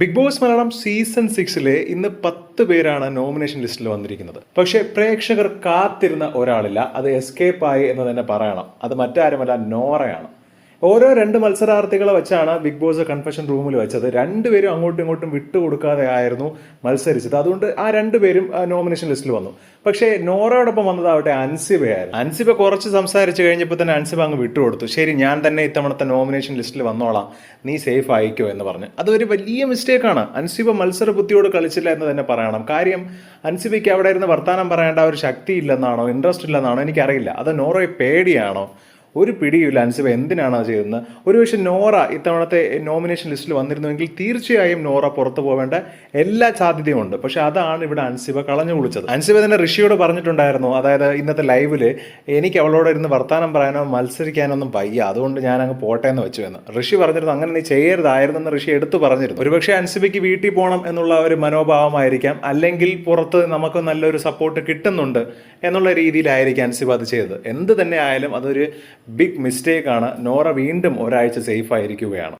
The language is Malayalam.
ബിഗ് ബോസ് മലയാളം സീസൺ സിക്സിലെ ഇന്ന് പത്ത് പേരാണ് നോമിനേഷൻ ലിസ്റ്റിൽ വന്നിരിക്കുന്നത്. പക്ഷെ പ്രേക്ഷകർ കാത്തിരുന്ന ഒരാളില്ല. അത് എസ്കേപ്പ് ആയി എന്ന് തന്നെ പറയണം. അത് മറ്റാരുമല്ല നോറയാണ് ഓരോ രണ്ട് മത്സരാർത്ഥികളെ വെച്ചാണ് ബിഗ് ബോസ് കൺഫെഷൻ റൂമിൽ വെച്ചത്. രണ്ടുപേരും അങ്ങോട്ടും ഇങ്ങോട്ടും വിട്ടുകൊടുക്കാതെ ആയിരുന്നു മത്സരിച്ചത്. അതുകൊണ്ട് ആ രണ്ടുപേരും നോമിനേഷൻ ലിസ്റ്റിൽ വന്നു. പക്ഷേ നോറയോടൊപ്പം വന്നതാവട്ടെ അൻസിബയായിരുന്നു അൻസിബ കുറച്ച് സംസാരിച്ച് കഴിഞ്ഞപ്പോൾ തന്നെ അൻസിബ അങ്ങ് വിട്ടുകൊടുത്തു. ശരി ഞാൻ തന്നെ ഇത്തവണത്തെ നോമിനേഷൻ ലിസ്റ്റിൽ വന്നോളാം. നീ സേഫ് ആയിക്കോ എന്ന് പറഞ്ഞു. അതൊരു വലിയ മിസ്റ്റേക്കാണ് അൻസിബ മത്സര ബുദ്ധിയോട് കളിച്ചില്ല എന്ന് തന്നെ പറയണം. കാര്യം അൻസിബയ്ക്ക് അവിടെ ഇരുന്ന് വർത്തമാനം പറയേണ്ട ഒരു ശക്തി ഇല്ലെന്നാണോ ഇൻട്രസ്റ്റ് ഇല്ലെന്നാണോ എനിക്കറിയില്ല. അത് നോറയെ പേടിയാണോ? ഒരു പിടിയില്ല അൻസിബ എന്തിനാണ് അത് ചെയ്യുന്നത് ഒരുപക്ഷെ നോറ ഇത്തവണത്തെ നോമിനേഷൻ ലിസ്റ്റിൽ വന്നിരുന്നുവെങ്കിൽ തീർച്ചയായും നോറ പുറത്തു പോവേണ്ട എല്ലാ സാധ്യതയും ഉണ്ട്. പക്ഷെ അതാണ് ഇവിടെ അൻസിബ കളഞ്ഞു കുളിച്ചത്. അൻസിബ തന്നെ ഋഷിയോട് പറഞ്ഞിട്ടുണ്ടായിരുന്നു അതായത് ഇന്നത്തെ ലൈവിൽ എനിക്ക് അവളോട് ഇരുന്ന് വർത്താനം പറയാനോ മത്സരിക്കാനൊന്നും വയ്യ അതുകൊണ്ട് ഞാൻ അങ്ങ് പോട്ടെ എന്ന് വെച്ചു എന്ന് ഋഷി പറഞ്ഞിരുന്നു അങ്ങനെ നീ ചെയ്യരുതായിരുന്നു എന്ന് ഋഷി എടുത്തു പറഞ്ഞിരുന്നു. ഒരുപക്ഷെ അൻസിബയ്ക്ക് വീട്ടിൽ പോകണം എന്നുള്ള ഒരു മനോഭാവമായിരിക്കാം അല്ലെങ്കിൽ പുറത്ത് നമുക്ക് നല്ലൊരു സപ്പോർട്ട് കിട്ടുന്നുണ്ട് എന്നുള്ള രീതിയിലായിരിക്കും അൻസിബ അത് ചെയ്തത്. എന്ത് തന്നെ ആയാലും അതൊരു ബിഗ് മിസ്റ്റേക്കാണ് നോറ വീണ്ടും ഒരാഴ്ച സേഫ് ആയിരിക്കുകയാണ്